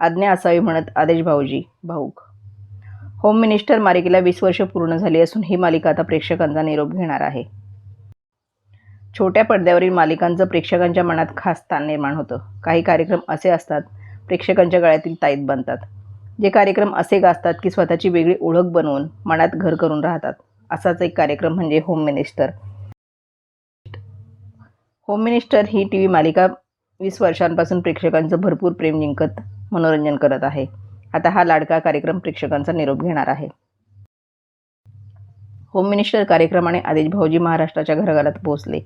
आज्ञा असावी म्हणत आदेश भाऊजी भाऊक. होम मिनिस्टर मालिकेला वीस वर्ष पूर्ण झाली असून ही मालिका आता प्रेक्षकांचा निरोप घेणार आहे. छोट्या पडद्यावरील मालिकांचं प्रेक्षकांच्या मनात खास स्थान निर्माण होतं. काही कार्यक्रम असे असतात प्रेक्षकांच्या गळ्यातील ताईत बनतात. जे कार्यक्रम असे गाजतात की स्वतःची वेगळी ओळख बनवून मनात घर करून राहतात. असाच एक कार्यक्रम म्हणजे होम मिनिस्टर होम मिनिस्टर ही टी व्ही मालिका वीस वर्षांपासून प्रेक्षकांचं भरपूर प्रेम जिंकत मनोरंजन करत आहे. आता हा लाडका कार्यक्रम प्रेक्षकांचा निरोप घेणार आहे. होम मिनिस्टर कार्यक्रमाने आदेश भाऊजी महाराष्ट्राच्या घराघरात पोहोचले.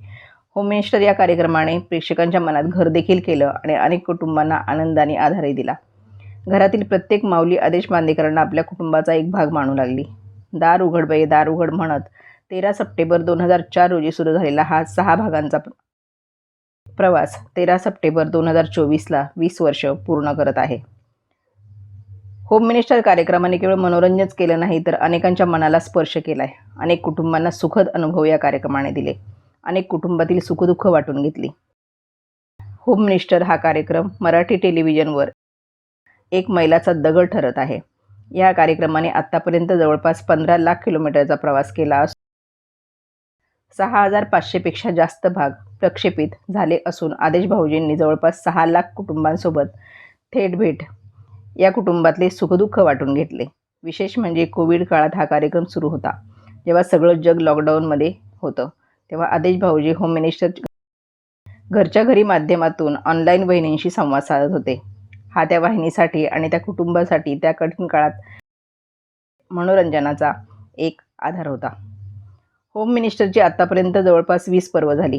होम मिनिस्टर या कार्यक्रमाने प्रेक्षकांच्या मनात घर देखील केलं आणि अनेक कुटुंबांना आनंदाने आधारही दिला. घरातील प्रत्येक माऊली आदेश बांदेकरांना आपल्या कुटुंबाचा एक भाग मानू लागली. दार उघड बाई दार उघड म्हणत तेरा सप्टेंबर दोन हजार चार रोजी सुरू झालेला हा सहा भागांचा प्रवास तेरा सप्टेंबर दोन हजार चोवीसला वीस वर्ष पूर्ण करत आहे. होम मिनिस्टर कार्यक्रमाने केवळ मनोरंजनच केलं नाही तर अनेकांच्या मनाला स्पर्श केला आहे अनेक कुटुंबांना सुखद अनुभव या कार्यक्रमाने दिले. अनेक कुटुंबातील सुखदुःख वाटून घेतली. होम मिनिस्टर हा कार्यक्रम मराठी टेलिव्हिजनवर एक मैलाचा दगड ठरत आहे. या कार्यक्रमाने आत्तापर्यंत जवळपास पंधरा लाख किलोमीटरचा प्रवास केला असून सहा हजार पाचशेपेक्षा जास्त भाग प्रक्षेपित झाले असून आदेश भाऊजींनी जवळपास सहा लाख कुटुंबांसोबत थेट भेट या कुटुंबातले सुखदुःख वाटून घेतले. विशेष म्हणजे कोविड काळात हा कार्यक्रम सुरू होता. जेव्हा सगळं जग लॉकडाऊनमध्ये होतं तेव्हा आदेश भाऊजी होम मिनिस्टर घरच्या घरी माध्यमातून ऑनलाईन वहिनींशी संवाद साधत होते. हा त्या वाहिनीसाठी आणि त्या कुटुंबासाठी त्या कठीण काळात मनोरंजनाचा एक आधार होता. होम मिनिस्टरची आत्तापर्यंत जवळपास वीस पर्व झाली.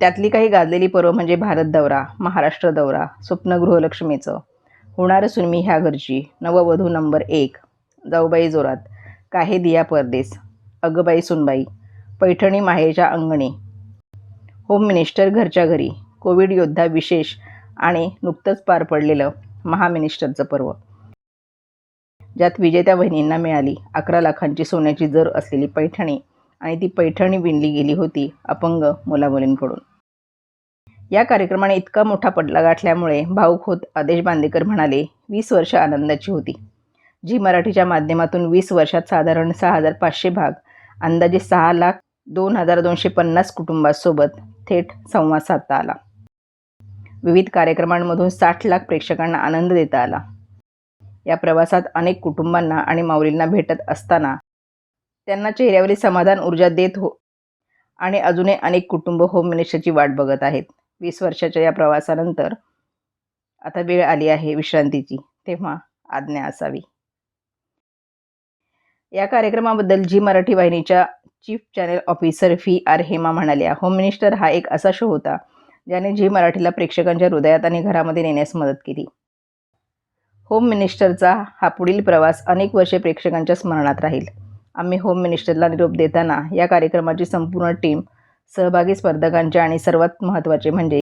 त्यातली काही गाजलेली पर्व म्हणजे भारत दौरा महाराष्ट्र दौरा स्वप्न गृहलक्ष्मीचं होणार सुनमी ह्या घरची नववधू नंबर एक जाऊबाई जोरात काहे दिया परदेस अगबाई सुनबाई पैठणी माहेच्या अंगणी. होम मिनिस्टर घरच्या घरी कोविड योद्धा विशेष आणि नुकतंच पार पडलेलं महामिनिस्टरचं पर्व. ज्यात विजेत्या बहिणींना मिळाली. अकरा लाखांची सोन्याची जर असलेली पैठणी आणि ती पैठणी विणली गेली होती अपंग मुलामुलींकडून. या कार्यक्रमाने इतका मोठा पडला गाठल्यामुळे भाऊक होत आदेश बांदेकर म्हणाले वीस वर्ष आनंदाची होती. जी मराठीच्या माध्यमातून वीस वर्षात साधारण सहा हजार पाचशे भाग अंदाजे सहा लाख दोन हजार दोनशे पन्नास कुटुंबासोबत थेट संवाद साधता आला. विविध कार्यक्रमांमधून साठ लाख प्रेक्षकांना आनंद देता आला. या प्रवासात अनेक कुटुंबांना आणि माऊलींना भेटत असताना त्यांना चेहऱ्यावरील समाधान ऊर्जा देत हो आणि अजूनही अनेक कुटुंब होम मिनिस्टरची वाट बघत आहेत. वीस वर्षाच्या या प्रवासानंतर आता वेळ आली आहे विश्रांतीची तेव्हा आज्ञा असावी. या कार्यक्रमाबद्दल जी मराठी वाहिनीच्या chief channel officer V R Hema म्हणाल्या होम मिनिस्टर हा एक असा शो होता ज्याने झी मराठीला प्रेक्षकांच्या हृदयात आणि घरामध्ये नेण्यास मदत केली. होम मिनिस्टरचा हा पुढील प्रवास अनेक वर्षे प्रेक्षकांच्या स्मरणात राहील. आम्ही होम मिनिस्टरला निरोप देताना या कार्यक्रमाची संपूर्ण टीम सहभागी स्पर्धकांच्या आणि सर्वात महत्त्वाचे म्हणजे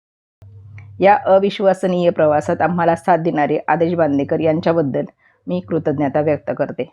या अविश्वसनीय प्रवासात आम्हाला साथ देणारे आदेश बांदेकर यांच्याबद्दल मी कृतज्ञता व्यक्त करते.